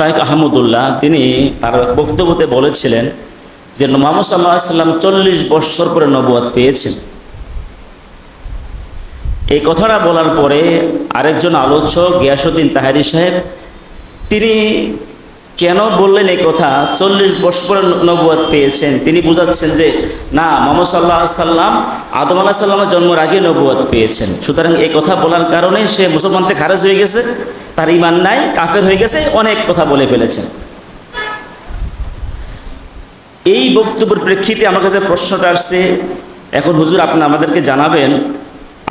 শাহেখ আহমদুল্লাহ, তিনি তার বক্তব্যতে বলেছিলেন যে মোহাম্মদ সাল্লাহ সাল্লাম চল্লিশ বৎসর পরে নবুয়াদ পেয়েছেন। এই কথাটা বলার পরে আরেকজন আলোচক গিয়াসুদ্দিন তাহারি সাহেব, তিনি কেন বললেন এই কথা? চল্লিশ বছর নবুয়াদ পেয়েছেন। তিনি বুঝাচ্ছেন যে, না, মোহাম্মদ সাল্লাহ সাল্লাম আদম আল্লাহ সাল্লামের জন্মের আগে নবুয়াদ পেয়েছেন। সুতরাং এই কথা বলার কারণে সে মুসলমান থেকে খারাজ হয়ে গেছে, তার ইমান নাই, কাফের হয়ে গেছে, অনেক কথা বলে ফেলেছেন। এই বক্তব্যের প্রেক্ষিতে আমার কাছে প্রশ্নটা আসছে, এখন হুজুর আপনি আমাদেরকে জানাবেন,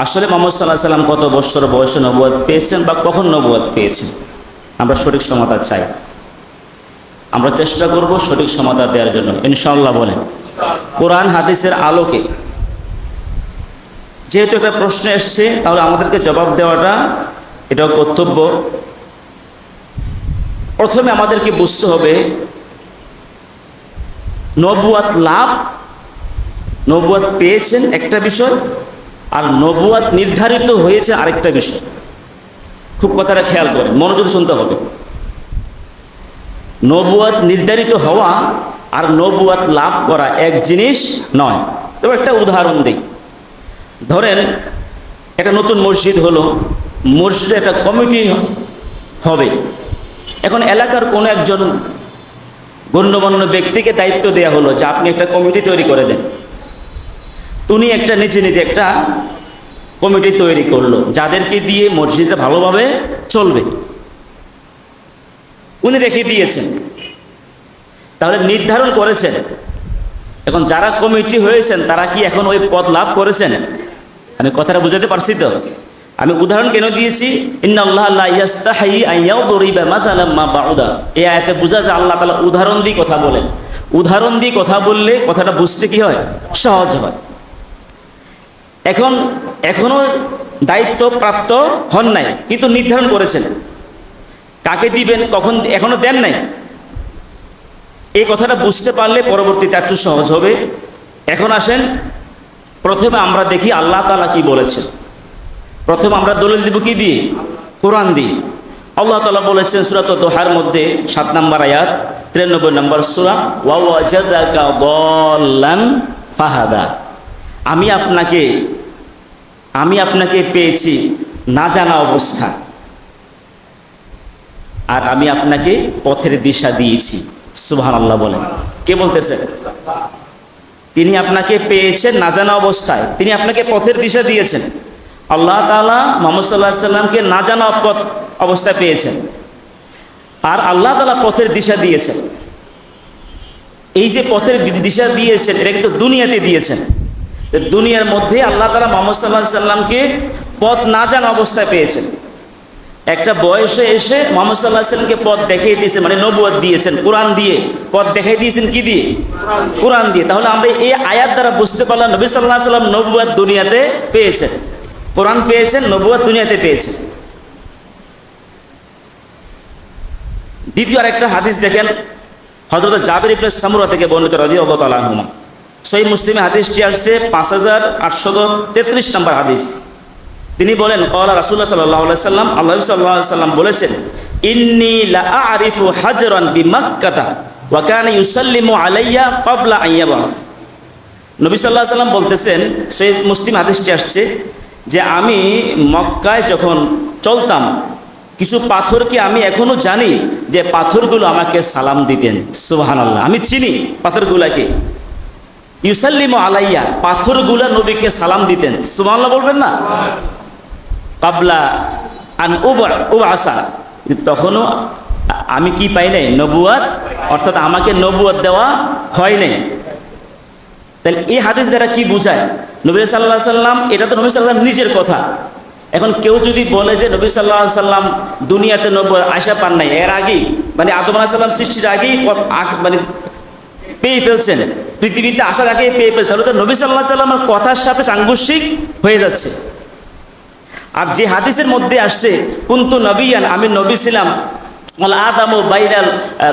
আসলে মোহাম্মদ সাল্লাহ সাল্লাম কত বছর বয়সে নবুয়াদ পেয়েছেন বা কখন নবুয়াদ পেয়েছেন? আমরা সঠিক সমাধান চাই। আমরা চেষ্টা করব সঠিক সমাধান দেওয়ার জন্য। ইনশাল্লাহ বলেন, কোরআন হাদিসের আলোকে যেহেতু একটা প্রশ্ন এসছে, তাহলে আমাদেরকে জবাব দেওয়াটা এটাও কর্তব্য। প্রথমে আমাদেরকে বুঝতে হবে, নবুয়াত লাভ, নবুয়াত পেয়েছেন একটা বিষয়, আর নবুয়াত নির্ধারিত হয়েছে আরেকটা বিষয়। খুব কথাটা খেয়াল করেন মনোযোগ শুনতে হবে। নবুয়াত নির্ধারিত হওয়া আর নবুয়াত লাভ করা এক জিনিস নয়। তবে একটা উদাহরণ দিই। ধরেন, একটা নতুন মসজিদ হলো, মসজিদে একটা কমিটি হবে। এখন এলাকার কোনো একজন গণ্যমান্য ব্যক্তিকে দায়িত্ব দেওয়া হলো যে আপনি একটা কমিটি তৈরি করে দেন। উনি একটা নিজে নিজে একটা কমিটি তৈরি করল, যাদেরকে দিয়ে মসজিদটা ভালোভাবে চলবে। উনি রেখে দিয়েছেন। তাহলে নির্ধারণ করেছেন। এখন যারা কমিটি হয়েছেন, তারা কি এখন ওই পদ লাভ করেছেন? আমি কথাটা বুঝাতে পারছি তো? আমি উদাহরণ কেন দিয়েছি? আয়াতে বোঝা যায় আল্লাহ তালা উদাহরণ দিয়ে কথা বলেন। উদাহরণ দিয়ে কথা বললে কথাটা বুঝতে কি হয়? সহজ হয়। এখন, এখনও দায়িত্ব প্রাপ্ত হন নাই, কিন্তু নির্ধারণ করেছেন। কাকে দিবেন, কখন এখনও দেন নাই। এই কথাটা বুঝতে পারলে পরবর্তীতে একটু সহজ হবে। এখন আসেন, প্রথমে আমরা দেখি আল্লাহ তালা কি বলেছেন। প্রথমে আমরা দলিল দিব কি দিয়ে? কোরআন দিই আল্লাহ তালা বলেছেন সুরাত দোহার মধ্যে সাত নম্বর আয়াত, তিরানব্বই নম্বর সুরা ফাহাদা। আমি আপনাকে আমি আপনাকে পেয়েছি না জানা অবস্থা। আর আমি আপনাকে পথের দিশা দিয়েছি। সুবহান আল্লাহ বলেন। কে বলতেছে? তিনি আপনাকে পেয়েছেন না জানা অবস্থায়। তিনি আপনাকে পথের দিশা দিয়েছেন। আল্লাহ তালা মোহাম্মদ সাল্লাহ সাল্লামকে না জানা পথ অবস্থায় পেয়েছেন। আর আল্লাহ তালা পথের দিশা দিয়েছেন। এই যে পথের দিশা দিয়েছেন, এটা কিন্তু দুনিয়াতে দিয়েছেন। দুনিয়ার মধ্যে আল্লাহ তালা মোহাম্মদ সাল্লাহ সাল্লামকে পথ না জানা অবস্থায় পেয়েছেন। একটা বয়সে এসে মোহাম্মদ সাল্লাহ সাল্লামকে পথ দেখিয়ে দিয়েছেন মানে নবুয়াদ দিয়েছেন, কোরআন দিয়ে। পথ দেখাই দিয়েছেন কি দিয়ে? কোরআন দিয়ে। তাহলে আমরা এই আয়াত দ্বারা বুঝতে পারলাম নবী সাল্লাহ সাল্লাম নবুয়াদ দুনিয়াতে পেয়েছেন। কোরআন পেয়েছেন, নবুয়াদ দুনিয়াতে পেয়েছেন। দ্বিতীয় আরেকটা হাদিস দেখেন হজরত জাবির ইবনে সামুরা থেকে বর্ণিত রবি অবতালাহুমা সই মুসলিমে হাদিসটি আসছে পাঁচ হাজার আটশো তেত্রিশ নম্বর হাদিস। তিনি বলেন কলা রাসুল্লাহ সাল্লাহ সাল্লাম, আল্লাহ সাল্লাহ সাল্লাম বলেছেন, ইন্নি লা আরিফু হাজরান বি মাক্কাতা ওয়াকান ইউসাল্লিমু আলাইয়া কবলা আইয়া বাস নবী সাল্লাহ সাল্লাম বলতেছেন সেই মুসলিম হাদিসটি আসছে যে আমি মক্কায় যখন চলতাম, কিছু পাথরকে আমি এখনও জানি যে পাথরগুলো আমাকে সালাম দিতেন? সুবাহান আল্লাহ আমি চিনি পাথরগুলাকে। ইউসাল্লিম আলাইয়া পাথরগুলা নবীকে সালাম দিতেন। সুবাহ বলবেন না? কাবলা আন আসা তখনও আমি কি পাই নাই? নবুয়াদ অর্থাৎ আমাকে নবুয়াদ দেওয়া হয় নাই। তাহলে এই হাদিস দ্বারা কি বুঝায়? নবী সাল্লাহ সাল্লাম, এটা তো নবী সাল্লাম নিজের কথা। এখন কেউ যদি বলে যে নবী সাল্লাহ সাল্লাম দুনিয়াতে নব আশা পান নাই, এর আগেই মানে আদম আলাহ সাল্লাম সৃষ্টির আগেই মানে পেয়ে ফেলছেন। পৃথিবীতে আসার আগেই পেয়ে ফেলছেন। তাহলে তো নবী সাল্লাহ সাল্লামের কথার সাথে সাংঘর্ষিক হয়ে যাচ্ছে। আর যে হাদিসের মধ্যে আসছে, কুন্তু নবিয়ান, আমি নবী ছিলাম। আদাম ও বাইরাল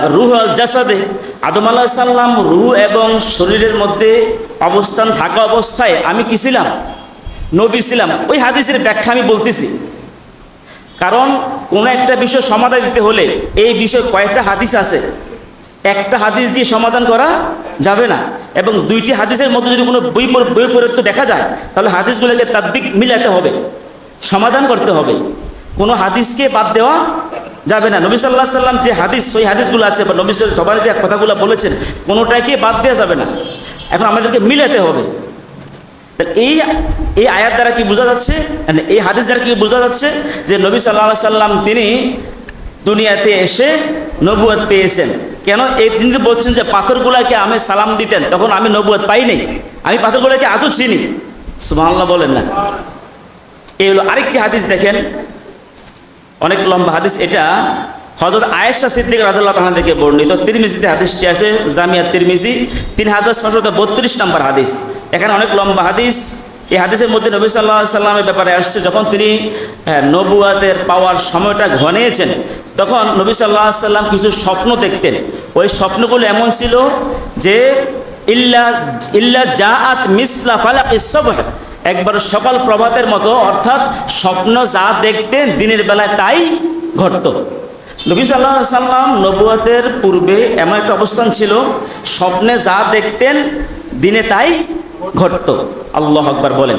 রুহ আল জাসাদে। আদম আল্লাহ সাল্লাম রুহ এবং শরীরের মধ্যে অবস্থান থাকা অবস্থায় আমি কি ছিলাম? নবী ছিলাম। ওই হাদিসের ব্যাখ্যা আমি বলতেছি। কারণ কোনো একটা বিষয় সমাধান দিতে হলে এই বিষয়ে কয়েকটা হাদিস আছে। একটা হাদিস দিয়ে সমাধান করা যাবে না। এবং দুইটি হাদিসের মধ্যে যদি কোনো বই বৈপরীত্য দেখা যায়, তাহলে হাদিসগুলোকে তাদ্বিক মিলাতে হবে। সমাধান করতে হবে। কোনো হাদিসকে বাদ দেওয়া যাবে না। নবী সাল্লাহ সাল্লাম যে হাদিস ওই হাদিসগুলো আছে, বা নবী সবার যে কথাগুলো বলেছেন, কোনোটাকে বাদ দেওয়া যাবে না। এখন আমাদেরকে মিলাতে হবে। এই এই আয়াত দ্বারা কি বোঝা যাচ্ছে? মানে এই হাদিস দ্বারা কি বোঝা যাচ্ছে যে নবী সাল্লাহ সাল্লাম তিনি দুনিয়াতে এসে নবুয়াত পেয়েছেন। কেন? এই তিনি বলছেন যে পাথরগুলাকে আমি সালাম দিতেন, তখন আমি নবুয়াত পাইনি। আমি পাথরগুলাকে আজও চিনি। সুবহানাল্লাহ বলেন না। এই হলো আরেকটি হাদিস দেখেন। অনেক লম্বা হাদিস। এটা হজরত আয়েশা সিদ্দিক রাদুল্লাহ তাহা থেকে বর্ণিত। তিরমিজিতে হাদিসটি আছে জামিয়া তিরমিজি তিন হাজার ছশত বত্রিশ নম্বর হাদিস। এখানে অনেক লম্বা হাদিস। এই হাদিসের মধ্যে নবী সাল্লাহ সাল্লামের ব্যাপারে আসছে যখন তিনি হ্যাঁ, নবুয়াদের পাওয়ার সময়টা ঘনিয়েছেন তখন নবী সাল্লাহ সাল্লাম কিছু স্বপ্ন দেখতেন। ওই স্বপ্নগুলো এমন ছিল যে ইল্লা ইল্লা জাআত মিসলা ফালাক ইসবহ একবার সকাল প্রভাতের মতো, অর্থাৎ স্বপ্ন যা দেখতেন দিনের বেলায় তাই ঘটত। নবী সাল্লাহ সাল্লাম নবুয়াতের পূর্বে এমন একটা অবস্থান ছিল, স্বপ্নে যা দেখতেন দিনে তাই ঘটত। আল্লাহ আকবার বলেন।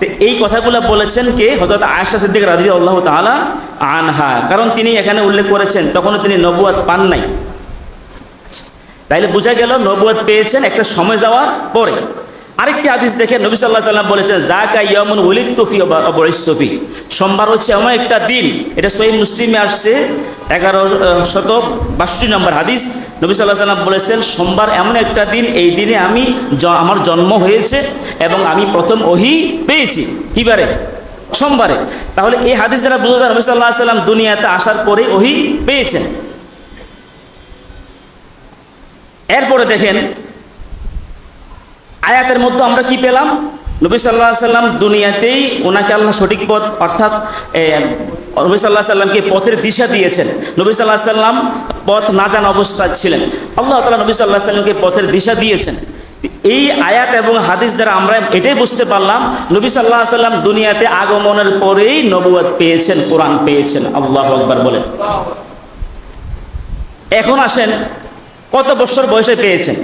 তো এই কথাগুলো বলেছেন কে? হজরত আয়সা সিদ্দিক রাজি আল্লাহ তাআলা আনহা। কারণ তিনি এখানে উল্লেখ করেছেন, তখনও তিনি নবুয়াত পান নাই। তাইলে বোঝা গেল নবুয়াত পেয়েছেন একটা সময় যাওয়ার পরে। আরেকটি হাদিস দেখে নবী সাল্লাহ সাল্লাম বলেছেন জাকা ইয়ামুন উলিদ তফি অবরিস্তফি সোমবার হচ্ছে এমন একটা দিন, এটা সহি মুসলিমে আসছে, এগারো শত বাষট্টি নম্বর হাদিস। নবী সাল্লাহ সাল্লাম বলেছেন, সোমবার এমন একটা দিন, এই দিনে আমি আমার জন্ম হয়েছে এবং আমি প্রথম ওহি পেয়েছি। কিবারে সোমবারে। তাহলে এই হাদিস দ্বারা বোঝা যায় নবী সাল্লাহ সাল্লাম দুনিয়াতে আসার পরে ওহি পেয়েছেন। এরপরে দেখেন আয়াতের মধ্যে আমরা কি পেলাম? নবী সাল্লাহ সাল্লাম দুনিয়াতেই ওনাকে আল্লাহ সঠিক পথ, অর্থাৎ নবী সাল্লাহ সাল্লামকে পথের দিশা দিয়েছেন। নবী সাল্লাহ সাল্লাম পথ না জানা অবস্থা ছিলেন। আল্লাহ তালা নবী সাল্লাহ সাল্লামকে পথের দিশা দিয়েছেন। এই আয়াত এবং হাদিস দ্বারা আমরা এটাই বুঝতে পারলাম, নবী সাল্লাহ সাল্লাম দুনিয়াতে আগমনের পরেই নবুয়াদ পেয়েছেন, কোরআন পেয়েছেন। আল্লাহ আকবার বলেন। এখন আসেন, কত বছর বয়সে পেয়েছেন?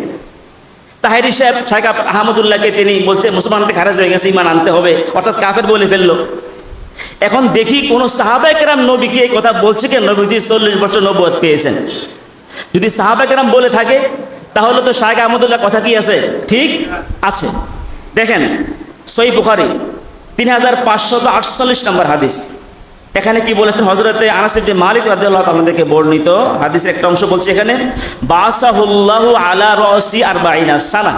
তাহেরি সাহেব শাহেখ আহমদুল্লাহকে তিনি বলছে মুসলমানকে খারাজ হয়ে গেছে ইমান আনতে হবে। অর্থাৎ কাফের বলে ফেলল। এখন দেখি কোন সাহাবাকেরাম নবীকে এই কথা বলছে কেন নবীজি চল্লিশ বছর নবুয়ত পেয়েছেন। যদি সাহাবাকেরাম বলে থাকে, তাহলে তো শাহেখ আহমদুল্লাহ কথা কি আছে? ঠিক আছে। দেখেন, সই বুখারি, তিন হাজার পাঁচশত আটচল্লিশ নম্বর হাদিস। এখানে কি বলেছেন? হজরতে আনাস ইবনে মালিক রাদিয়াল্লাহু থেকে বর্ণিত হাদিসের একটা অংশ বলছে এখানে, বাসাহুল্লাহু আলা রাসি আরবাইনা সানা।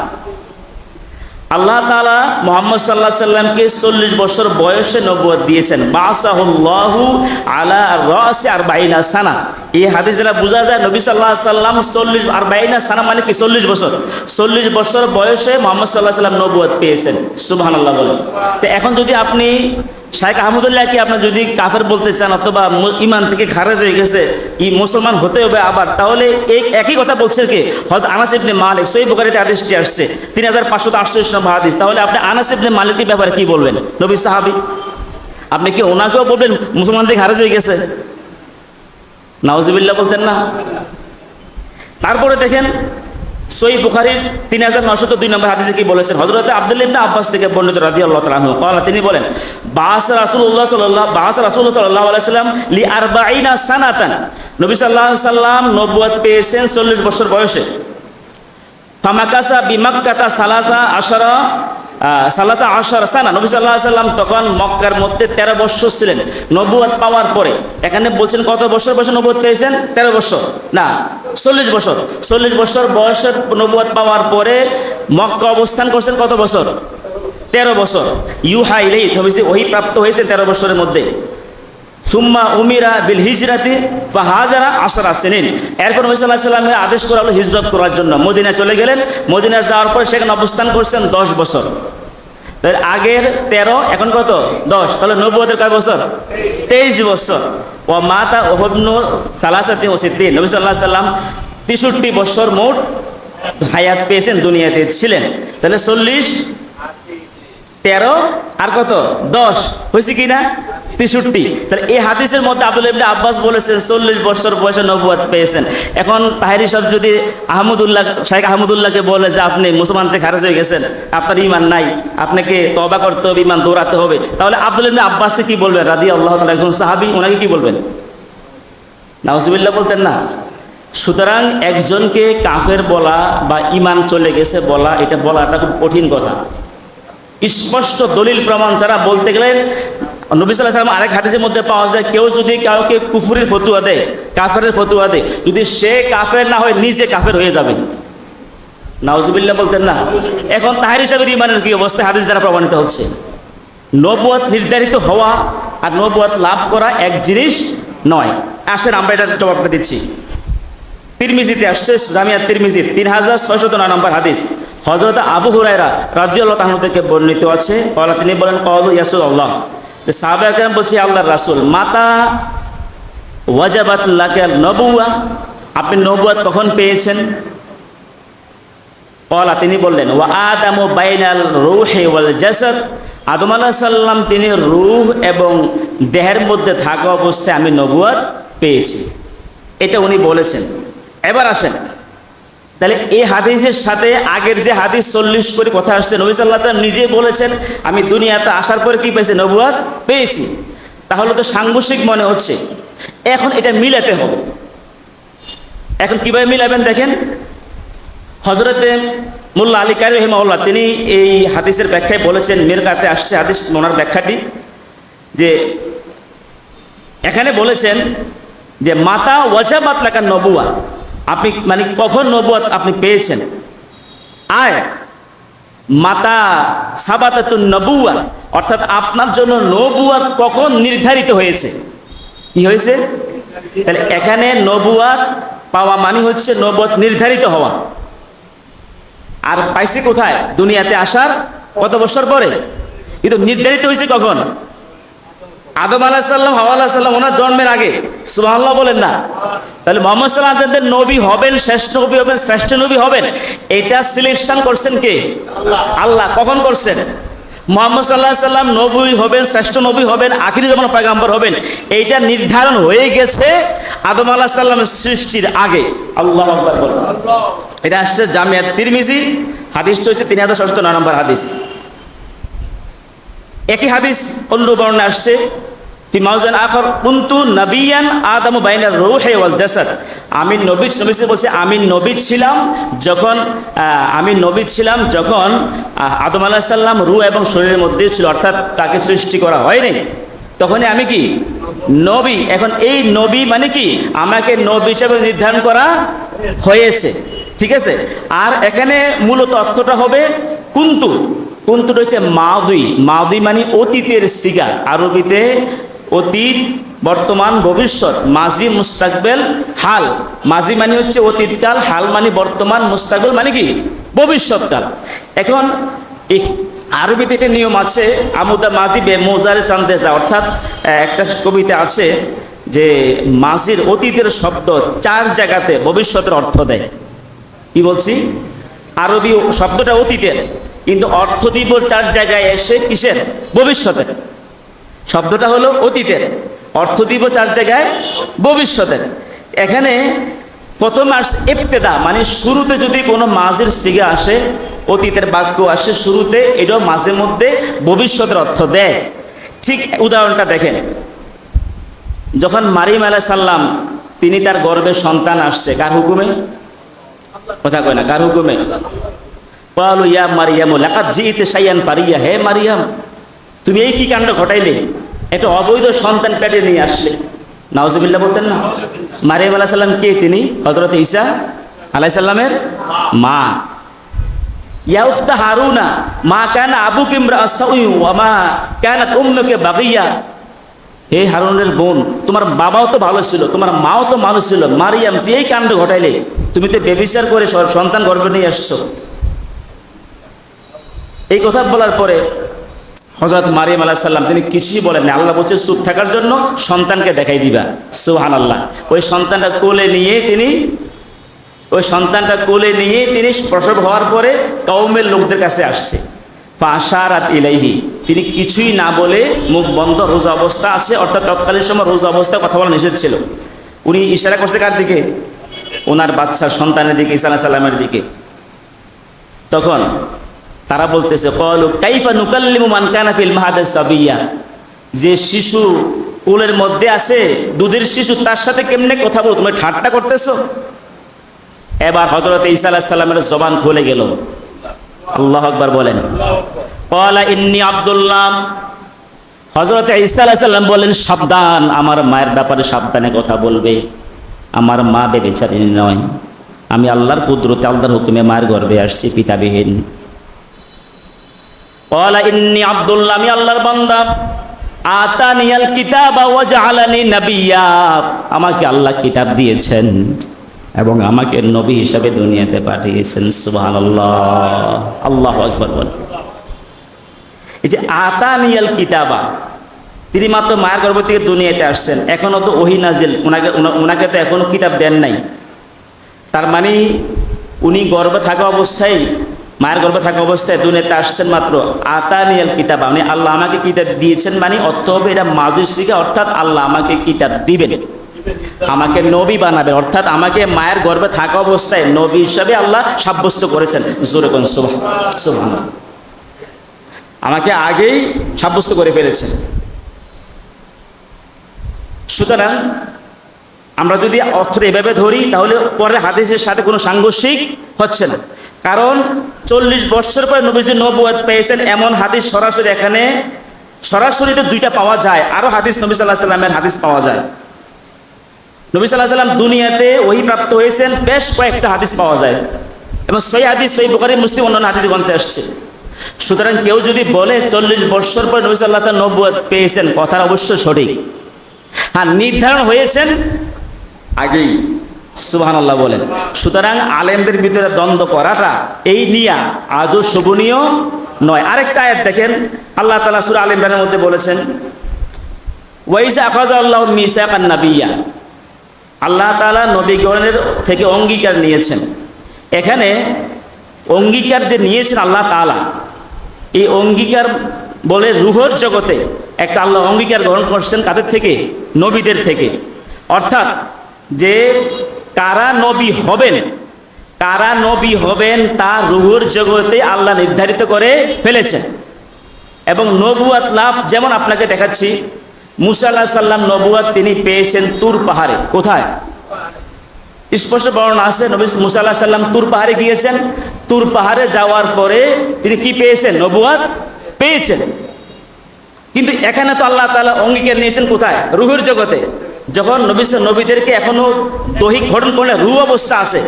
আল্লাহ তাআলা মোহাম্মদ সাল্লাহ সাল্লামকে চল্লিশ বছর বয়সে নবুয়ত দিয়েছেন। বাসাহুল্লাহু আলা রাসি আরবাইনা সানা। এই হাদিস দ্বারা বোঝা যায় নবী সাল্লাহ সাল্লাম চল্লিশ আরবাইনা সানা মানে কি? চল্লিশ বছর। চল্লিশ বছর বয়সে মোহাম্মদ সাল্লাহ সাল্লাম নবুয়ত পেয়েছেন। সুবহানাল্লাহ বলেন। তো এখন যদি আপনি শাহেখ আহমদুল্লাহকে আপনি যদি কাফের বলতে চান অথবা ইমান থেকে খারেজ হয়ে গেছে, ই মুসলমান হতে হবে আবার। তাহলে এই একই কথা বলছে কি? হয়তো আনাস ইবনে মালিক। সই বুখারিতে আদেশটি আসছে। তিন হাজার পাঁচশো আটচল্লিশ নম্বর হাদিস। তাহলে আপনি আনাস ইবনে মালিকের ব্যাপারে কি বলবেন? নবী সাহাবি, আপনি কি ওনাকেও বলবেন মুসলমান থেকে খারেজ হয়ে গেছে? নাউজিবিল্লাহ বলতেন না। তারপরে দেখেন সই বুখারির তিন হাজার নশত দুই নম্বর হাদিসে কি বলেছেন? হজরত আব্দুল আব্বাস থেকে বর্ণিত রাজি আল্লাহ তালাহ কলা তিনি বলেন বাস রাসুল্লাহ সাল্লাহ বাস রাসুল্লাহ সাল্লাহ আলাইসাল্লাম লি আর বাইনা সানাতান। নবী সাল্লাহ সাল্লাম নব্বত পেয়েছেন চল্লিশ বছর বয়সে। ফামাকাসা বিমাক্কাতা সালাতা আশারা সালাসা আশার সানা, নবী সাল্লাহ সাল্লাম তখন মক্কার মধ্যে তেরো বছর ছিলেন। নবুয়াদ পাওয়ার পরে, এখানে বলছেন কত বছর বয়সে নবুয়াত পেয়েছেন? তেরো বছর না, চল্লিশ বছর চল্লিশ বছর বয়সের নবুয়াদ পাওয়ার পরে মক্কা অবস্থান করছেন কত বছর তেরো বছর ইউহা ইলেই নবীজি ওহি প্রাপ্ত হয়েছে তেরো বছরের মধ্যে। সুম্মা উমিরা বিল হিজরাতি বা হাজারা আশারা সেনিন। এরপর নবী সাল্লাহ সাল্লামের আদেশ করা হলো হিজরত করার জন্য। মদিনা চলে গেলেন। মদিনা যাওয়ার পর সেখানে অবস্থান করছেন দশ বছর। তার আগের তেরো, এখন কত? দশ। তাহলে নব্বতের কয় বছর? তেইশ বছর। ও মাতা ওহবনু সালাসাতি ও সিদ্দিন। নবী সাল্লাহ সাল্লাম তেষট্টি বছর মোট হায়াত পেয়েছেন, দুনিয়াতে ছিলেন। তাহলে চল্লিশ, তেরো, আর কত? দশ। হয়েছে কি না? তেষট্টি। তাহলে এই হাদিসের মধ্যে আব্দুল ইবনে আব্বাস বলেছেন, চল্লিশ বছর বয়সে নবুয়াত পেয়েছেন। এখন তাহেরি সব যদি আহমদুল্লাহ শাহেখ আহমদুল্লাহকে বলে যে আপনি মুসলমান থেকে খারেজ হয়ে গেছেন, আপনার ইমান নাই, আপনাকে তবা করতে হবে, ইমান দৌড়াতে হবে, তাহলে আব্দুল ইবনে আব্বাসকে কি বলবেন? রাদি আল্লাহ তালা একজন সাহাবি, ওনাকে কি বলবেন? নাউজুবিল্লাহ বলতেন না। সুতরাং একজনকে কাফের বলা বা ইমান চলে গেছে বলা, এটা বলাটা খুব কঠিন কথা। স্পষ্ট দলিল প্রমাণ ছাড়া বলতে গেলেন নবী সাল্লাহ সাল্লাম আরেক হাদিসের মধ্যে পাওয়া যায়, কেউ যদি কাউকে কুফুরির ফতুয়া দেয় কাফের ফতুয়া দেয়, যদি সে কাফের না হয়, নিজে কাফের হয়ে যাবে। নাউজুবিল্লাহ বলতেন না। এখন তাহার হিসাবে ইমানের কি অবস্থায় হাদিস দ্বারা প্রমাণিত হচ্ছে। নবুয়াত নির্ধারিত হওয়া আর নবুয়াত লাভ করা এক জিনিস নয়। আসেন, আমরা এটার জবাবটা দিচ্ছি। তিরমিজিতে আসছে জামিয়া তিরমিজির তিন হাজার ছয়শত নয় নম্বর হাদিস। হজরত আবু হুরাইরা রাজিউল্লাহ তাহন থেকে বর্ণিত আছে। তিনি বলেন কল ইয়াসুল আল্লাহ। সাহাবা বলছি আল্লাহর রাসুল, মাতা ওয়াজাবাত লাকে নবুয়া আপনি নবুয়াত কখন পেয়েছেন? কলা, তিনি বললেন, ওয়া আদাম বাইনাল রুহে ওয়াল জাসাদ। আদম আলাহ সাল্লাম তিনি রুহ এবং দেহের মধ্যে থাকা অবস্থায় আমি নবুয়াত পেয়েছি। এটা উনি বলেছেন। এবার আসেন। তাহলে এই হাদিসের সাথে আগের যে হাদিস চল্লিশ করে কথা আসছে, নবী সাল্লাহ নিজে বলেছেন, আমি দুনিয়াতে আসার পরে কি পেয়েছি? নবুয়াত পেয়েছি। তাহলে তো সাংঘর্ষিক মনে হচ্ছে। এখন এটা মিলাতে হবে। এখন কীভাবে মিলাবেন দেখেন? হজরতে মোল্লা আলী কারি রহিমাউল্লাহ তিনি এই হাদিসের ব্যাখ্যায় বলেছেন, মেরকাতে আসছে হাদিস, ওনার ব্যাখ্যাটি, যে এখানে বলেছেন যে, মাতা ওয়াজাবাত লাকা নবুয়া। আপনি মানে কখন নবুয়াত আপনি পেয়েছেন? আয়, মাতা সাবাতাতুন নবুয়া, অর্থাৎ আপনার জন্য নবুয়াত কখন নির্ধারিত হয়েছে? কি হয়েছে? তাহলে এখানে নবুয়াত পাওয়া মানে হচ্ছে নবুয়াত নির্ধারিত হওয়া। আর পাইছে কোথায়? দুনিয়াতে আসার কত বছর পরে? কিন্তু নির্ধারিত হয়েছে কখন? আদম আলাহ সাল্লাম হাওয়া আলাহ সাল্লাম ওনার জন্মের আগে। সুবহানাল্লাহ বলেন না। তাহলে মোহাম্মদ সাল্লাহ আপনাদের নবী হবেন শ্রেষ্ঠ নবী হবেন শ্রেষ্ঠ নবী হবেন এটা সিলেকশন করছেন কে? আল্লাহ। কখন করছেন? মোহাম্মদ সাল্লাহ সাল্লাম নবী হবেন শ্রেষ্ঠ নবী হবেন আখিরি যেমন পয়গাম্বর হবেন। এইটা নির্ধারণ হয়ে গেছে আদম আলাহ সাল্লামের সৃষ্টির আগে। আল্লাহ এটা আসছে জামিয়া তিরমিজি। হাদিসটা হচ্ছে তিন হাজার ষষ্ঠ নয় নম্বর হাদিস। একই হাদিস অন্য বর্ণে আসছে তিমাউজান আখর, কুন্তু নবিয়ান আদম বাইনার রৌহে ওয়াল জাসাদ। আমি নবী নবী বলছে, আমি নবী ছিলাম যখন আমি নবী ছিলাম যখন আদম আলাহ সাল্লাম রু এবং শরীরের মধ্যে ছিল, অর্থাৎ তাকে সৃষ্টি করা হয়নি। তখনই আমি কি? নবী। এখন এই নবী মানে কি? আমাকে নবী হিসাবে নির্ধারণ করা হয়েছে। ঠিক আছে? আর এখানে মূলত অর্থটা হবে, কুন্তু। কুন্তু রয়েছে মাউদি মাউদি মানে অতীতের সিগা। আরবিতে অতীত বর্তমান ভবিষ্যৎ মাঝি মুস্তাকবেল, হাল। মাঝি মানে হচ্ছে অতীতকাল, হাল মানে বর্তমান মুস্তাকবেল মানে কি? ভবিষ্যৎকাল এখন আরবিতে একটা নিয়ম আছে, আমুদা মাঝি বে মোজারে চান্দে যা। অর্থাৎ একটা কবিতা আছে যে মাঝির অতীতের শব্দ চার জায়গাতে ভবিষ্যতের অর্থ দেয়। কি বলছি? আরবি শব্দটা অতীতের। কিন্তু অর্থ দিব চার জায়গায় এসে কিসের? ভবিষ্যতের। শব্দটা হলো অতীতের। অর্থ চার জায়গায় ভবিষ্যতের। এখানে প্রথম আসছে ইবতেদা মানে শুরুতে যদি কোনো মাঝের সিগা আসে, অতীতের বাক্য আসে, শুরুতে এটাও মাঝে মধ্যে ভবিষ্যতের অর্থ দেয়। ঠিক উদাহরণটা দেখেন। যখন মারিম আলাহ সাল্লাম তিনি তার গর্বে সন্তান আসছে, কার হুকুমে? কথা কয় না, কার হুকুমে? পালু ইয়া মারিয়াম লাকাত জিতে সাইয়ান পারিয়া হে মারিয়াম, তুমি এই কি কাণ্ড ঘটাইলে? একটা অবৈধ সন্তান পেটে নিয়ে আসলে। নাওজুবিল্লাহ বলতেন না? মারিয়াম আলাহ সাল্লাম কে তিনি? হজরত ঈসা আলাহ সাল্লামের মা। ইয়া উখতা হারুনা, মা কানা আবু কিমরা আসাউই ওয়া মা কানাত উম্মুকে বাগিয়া। হে হারুনের বোন, তোমার বাবাও তো ভালো ছিল, তোমার মাও তো ভালো ছিল। মারিয়াম, তুই এই কাণ্ড ঘটাইলে? তুমি তো বেবিচার করে সন্তান গর্ভে নিয়ে আসছো। এই কথা বলার পরে হজরত মারিয়াম আলাহ সাল্লাম তিনি কিছুই বলেন না আল্লাহ বলছে, চুপ থাকার জন্য সন্তানকে দেখাই দিবা। সুহান আল্লাহ ওই সন্তানটা কোলে নিয়ে তিনি, ওই সন্তানটা কোলে নিয়ে তিনি প্রসব হওয়ার পরে কৌমের লোকদের কাছে আসছে। পাশারাত ইলাইহি। তিনি কিছুই না বলে মুখ বন্ধ, রোজা অবস্থা আছে, অর্থাৎ তৎকালীন সময় রোজা অবস্থায় কথা বলা নিষেধ ছিল। উনি ইশারা করছে কার দিকে? ওনার বাচ্চার সন্তানের দিকে ইসা সাল্লামের দিকে। তখন তারা বলতেছে, কলু কাইফা নুকাল্লিমু মান কানা ফিল মাহাদাস সাবিয়া। যে শিশু কোলের মধ্যে আছে, দুধের শিশু, তার সাথে কেমনে কথা বল তুমি ঠাট্টা করতেছো? এবার হজরত ঈসা আলাইহিস সালামের জবান খুলে গেল। আল্লাহ আকবার বলেন। কলা ইন্নি আব্দুল্লাহ। হজরত ঈসা আলাইহিস সালাম বলেন, সাবধান, আমার মায়ের ব্যাপারে সাবধানে কথা বলবে। আমার মা বেবেচারিনী নয়। আমি আল্লাহর কুদরতে, আল্লাহর হুকুমে মায়ের গর্ভে আসছি, পিতাবিহীন। কলা ইন্নি আব্দুল্লাহ আমি আল্লাহর বান্দা। আতানিয়াল কিতাব ওয়াজআলানি নাবিয়্যা আমাকে আল্লাহ কিতাব দিয়েছেন এবং আমাকে নবী হিসাবে দুনিয়াতে পাঠিয়েছেন। সুবহানাল্লাহ। আল্লাহু আকবার বলেন এই যে আতানিয়াল কিতাবা, তিনি মাত্র মায়ের গর্ভ থেকে দুনিয়াতে আসছেন। এখনও তো ওহি নাজিল। ওনাকে ওনা- ওনাকে তো এখনও কিতাব দেন নাই। তার মানে উনি গর্ভে থাকা অবস্থায় মায়ের গর্ভে থাকা অবস্থায় দুনিয়াতে আসছেন মাত্র আতানিয়াল কিতাব। মানে আল্লাহ আমাকে কিতাব দিয়েছেন মানে অর্থ হবে এটা মাজুসিকা অর্থাৎ আল্লাহ আমাকে কিতাব দিবেন। আমাকে নবী বানাবেন, অর্থাৎ আমাকে মায়ের গর্ভে থাকা অবস্থায় নবী হিসাবে আল্লাহ সাব্যস্ত করেছেন। জোরে কোন সুবহান সুবহান। আমাকে আগেই সাব্যস্ত করে ফেলেছেন। সুতরাং আমরা যদি অর্থ এভাবে ধরি, তাহলে পরে হাদিসের সাথে কোনো সাংঘর্ষিক হচ্ছে না। কারণ চল্লিশ বছর পরে নবীজি নবুয়াদ পেয়েছেন এমন হাদিস সরাসরি এখানে সরাসরি তো দুইটা পাওয়া যায়। আরও হাদিস নবী সাল্লাহ সাল্লামের হাদিস পাওয়া যায়। নবী সাল্লাহ সাল্লাম দুনিয়াতে ওই প্রাপ্ত হয়েছেন, বেশ কয়েকটা হাদিস পাওয়া যায়। এবং সেই হাদিস সেই বুখারি, মুসলিম অন্যান্য হাদিস গ্রন্থে আসছে। সুতরাং কেউ যদি বলে চল্লিশ বছর পর নবী সাল্লাহ সাল্লাম নবুয়াদ পেয়েছেন, কথাটা অবশ্য সঠিক। হ্যাঁ নির্ধারণ হয়েছেন আগেই। সুবাহান আল্লাহ বলেন। সুতরাং আলেমদের ভিতরে দ্বন্দ্ব করাটা এই নিয়া আজও শোভনীয় নয়। আরেকটা আয়াত দেখেন, আল্লাহ তালা সুরা আল ইমরানের মধ্যে বলেছেন, ওয়াইজা আফাজ আল্লাহ মিসাকান নাবিয়া আল্লাহ তালা নবীগণের থেকে অঙ্গীকার নিয়েছেন। এখানে অঙ্গীকার যে নিয়েছেন আল্লাহ তালা এই অঙ্গীকার বলে রুহর জগতে একটা আল্লাহ অঙ্গীকার গ্রহণ করছেন তাদের থেকে? নবীদের থেকে। অর্থাৎ যে কারা নবী হবেন? কারা নবী হবেন তা রুহুর জগতে আল্লাহ নির্ধারিত করে ফেলেছেন। এবং নবুয়াত লাভ যেমন আপনাকে দেখাচ্ছি, মুসা আল্লাহ সাল্লাম নবুয়াত তিনি পেয়েছেন তুর পাহাড়ে। কোথায়? স্পষ্ট বর্ণনা আছে, নবী মুসা আল্লাহ সাল্লাম তুর পাহাড়ে গিয়েছেন। তুর পাহাড়ে যাওয়ার পরে তিনি কি পেয়েছেন? নবুয়াত পেয়েছেন। কিন্তু এখানে তো আল্লাহ তাআলা অঙ্গীকার নিয়েছেন কোথায়? রুহের জগতে। যখন নবী নবীদেরকে এখনও দৈহিক গঠন করলে রুহ অবস্থা আছে,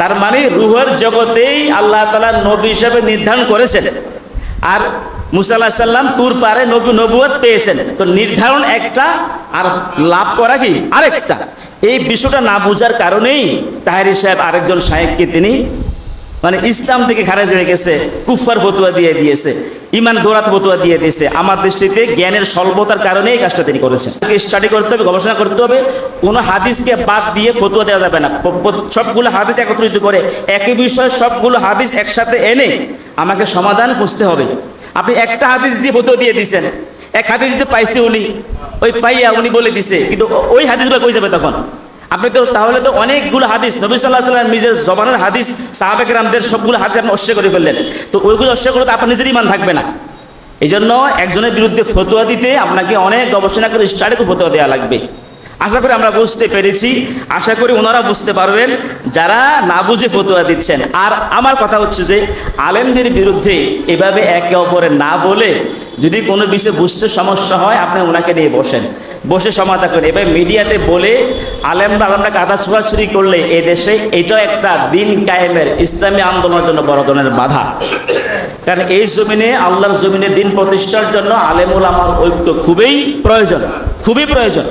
তার মানে রুহের জগতেই আল্লাহ তাআলা নবী হিসাবে নির্ধারণ করেছেন। আর মুসা আল্লাহ সাল্লাম তুর পারে নবী নবুয়ত পেয়েছেন। তো নির্ধারণ একটা আর লাভ করা কি? আরেকটা। এই বিষয়টা না বোঝার কারণেই তাহারি সাহেব আরেকজন সাহেবকে তিনি মানে ইসলাম থেকে খারেজ গেছে কুফার ফতুয়া দিয়ে দিয়েছে। ইমান দৌড়াত ফতুয়া দিয়ে দিয়েছে। আমার দৃষ্টিতে জ্ঞানের স্বল্পতার কারণে এই কাজটা তিনি করেছেন। স্টাডি করতে হবে, গবেষণা করতে হবে। কোনো হাদিসকে বাদ দিয়ে ফতুয়া দেওয়া যাবে না। সবগুলো হাদিস একত্রিত করে একই বিষয়ে সবগুলো হাদিস একসাথে এনে আমাকে সমাধান খুঁজতে হবে। আপনি একটা হাদিস দিয়ে ফতুয়া দিয়ে দিছেন এক হাদিস দিতে পাইছে উনি, ওই পাইয়া উনি বলে দিছে, কিন্তু ওই হাদিসগুলো কই যাবে তখন? আপনি তো তাহলে তো অনেকগুলো হাদিস, নবী সাল্লাহ সাল্লাম নিজের জবানের হাদিস সাহাবেক রামদের সবগুলো হাদিস আপনি অস্বীকার করে ফেললেন। তো ওইগুলো অস্বীকার করলে তো আপনার নিজের ইমান থাকবে না। এই জন্য একজনের বিরুদ্ধে ফতোয়া দিতে আপনাকে অনেক গবেষণা করে স্টাডি করে ফতোয়া দেওয়া লাগবে। আশা করি আমরা বুঝতে পেরেছি। আশা করি ওনারা বুঝতে পারবেন, যারা না বুঝে ফতোয়া দিচ্ছেন। আর আমার কথা হচ্ছে যে, আলেমদের বিরুদ্ধে এভাবে একে অপরে না বলে যদি কোনো বিষয়ে বুঝতে সমস্যা হয়, আপনি ওনাকে নিয়ে বসেন। বসে সমাধা করে এবার মিডিয়াতে বলে আলেমরা আলেমরা কাদা ছোড়াছুরি করলে এ দেশে এটাও একটা দিন কায়েমের ইসলামী আন্দোলনের জন্য বড় ধরনের বাধা। কারণ এই জমিনে, আল্লাহর জমিনে দিন প্রতিষ্ঠার জন্য আলেমুল আমার ঐক্য খুবই প্রয়োজন খুবই প্রয়োজন।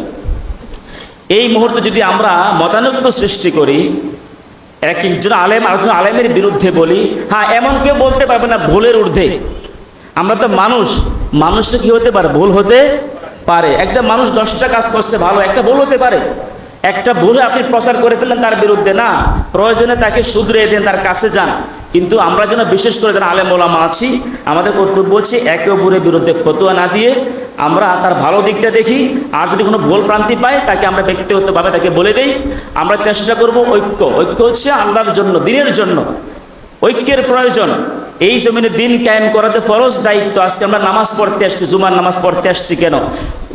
এই মুহূর্তে যদি আমরা মতানৈক্য সৃষ্টি করি, এক একজন আলেম আরেকজন আলেমের বিরুদ্ধে বলি হ্যাঁ এমন কেউ বলতে পারবে না ভুলের ঊর্ধ্বে। আমরা তো মানুষ মানুষের কি হতে পারে? ভুল হতে পারে। একটা মানুষ দশটা কাজ করছে ভালো, একটা ভুল হতে পারে। একটা ভুল আপনি প্রচার করে ফেললেন তার বিরুদ্ধে, না। প্রয়োজনে তাকে শুধরে দেন, তার কাছে যান। কিন্তু আমরা যেন বিশেষ করে যেন আলেম ওলামা আছি, আমাদের কর্তব্য হচ্ছে একে অপরের বিরুদ্ধে ফতোয়া না দিয়ে আমরা তার ভালো দিকটা দেখি। আর যদি কোনো ভুল প্রান্তি পাই তাকে আমরা ব্যক্তিগতভাবে তাকে বলে দেই। আমরা চেষ্টা করব ঐক্য। ঐক্য হচ্ছে আল্লাহর জন্য, দিনের জন্য। ঐক্যের প্রয়োজন। এই জমিনে দিন কায়েম করাতে ফরজ দায়িত্ব। আজকে আমরা নামাজ পড়তে আসছি, জুমার নামাজ পড়তে আসছি কেন?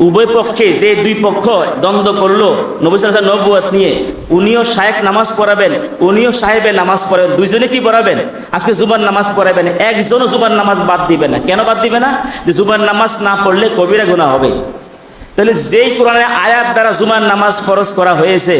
উভয় পক্ষে যে দুই পক্ষ দ্বন্দ্ব করল, নবী সাল নবুয়াত নিয়ে, উনিও সাহেব নামাজ পড়াবেন, উনিও সাহেবের নামাজ পড়াবেন, দুইজনে কি পড়াবেন? আজকে জুবান নামাজ পড়াবেন, একজনও জুবান নামাজ বাদ দিবে না। কেন বাদ দিবে না? যে জুবান নামাজ না পড়লে কবিরা গুণা হবে। তাহলে যেই কোরআনের আয়াত দ্বারা জুমার নামাজ ফরজ করা হয়েছে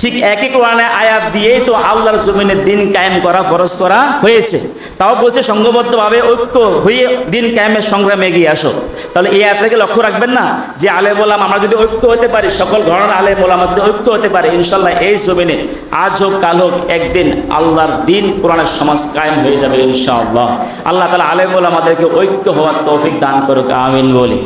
ঠিক একই কোরআনে আয়াত দিয়েই তো আল্লাহর জমিনে দিন কায়েম করা, ফরজ করা হয়েছে। তাও বলছে সংঘবদ্ধভাবে ঐক্য হয়ে দিন কায়েমের সংগ্রামে এগিয়ে আসো। তাহলে এই আয়াতটাকে লক্ষ্য রাখবেন না? যে আলে বললাম আমরা যদি ঐক্য হতে পারি, সকল ঘটনা আলে আমরা যদি ঐক্য হতে পারি ইনশাল্লাহ এই জমিনে আজ হোক, কাল হোক, একদিন আল্লাহর দিন কোরআনের সমাজ কায়েম হয়ে যাবে ইনশাআল্লাহ। আল্লাহ তালা আলে বলে আমাদেরকে ঐক্য হওয়ার তৌফিক দান করুক, আমিন বলি।